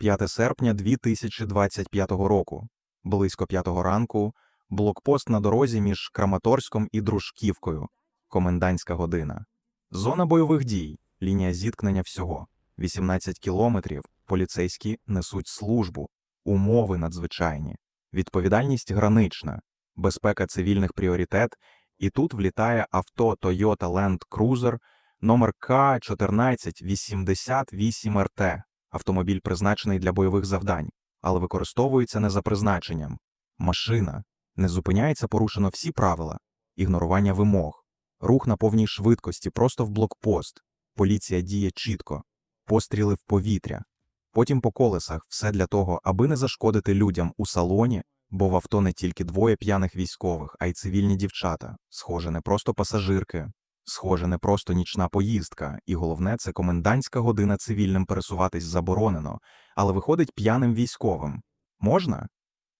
5 серпня 2025 року. Близько п'ятого ранку. Блокпост на дорозі між Краматорськом і Дружківкою. Комендантська година. Зона бойових дій. Лінія зіткнення всього. 18 кілометрів. Поліцейські несуть службу. Умови надзвичайні. Відповідальність гранична. Безпека цивільних пріоритет. І тут влітає авто Toyota Land Cruiser номер К1488РТ. Автомобіль призначений для бойових завдань, але використовується не за призначенням. Машина. Не зупиняється порушено всі правила. Ігнорування вимог. Рух на повній швидкості просто в блокпост. Поліція діє чітко. Постріли в повітря. Потім по колесах все для того, аби не зашкодити людям у салоні, бо в авто не тільки двоє п'яних військових, а й цивільні дівчата. Схоже, не просто пасажирки. Схоже, не просто нічна поїздка, і головне, це комендантська година цивільним пересуватись заборонено, але виходить п'яним військовим. Можна?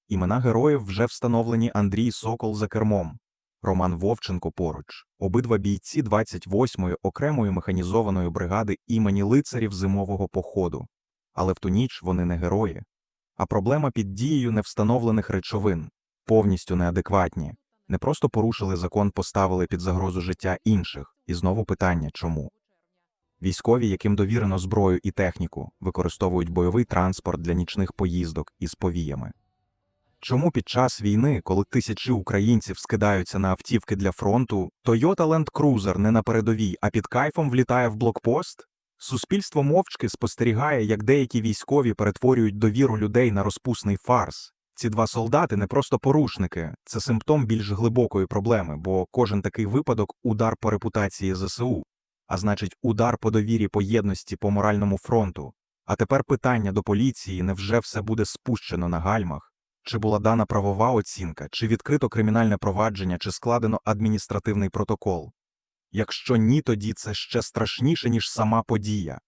Імена героїв вже встановлені Андрій Сокол за кермом, Роман Вовченко поруч, обидва бійці 28-ї окремої механізованої бригади імені лицарів зимового походу. Але в ту ніч вони не герої. А проблема під дією невстановлених речовин, повністю неадекватні. Не просто порушили закон, поставили під загрозу життя інших. І знову питання чому? Військові, яким довірено зброю і техніку, використовують бойовий транспорт для нічних поїздок із повіями. Чому під час війни, коли тисячі українців скидаються на автівки для фронту, Toyota Land Cruiser не на передовій, а під кайфом влітає в блокпост? Суспільство мовчки спостерігає, як деякі військові перетворюють довіру людей на розпусний фарс. Ці два солдати не просто порушники, це симптом більш глибокої проблеми, бо кожен такий випадок удар по репутації ЗСУ, а значить, удар по довірі по єдності по моральному фронту. А тепер питання до поліції: невже все буде спущено на гальмах? Чи була дана правова оцінка, чи відкрито кримінальне провадження, чи складено адміністративний протокол? Якщо ні, тоді це ще страшніше, ніж сама подія.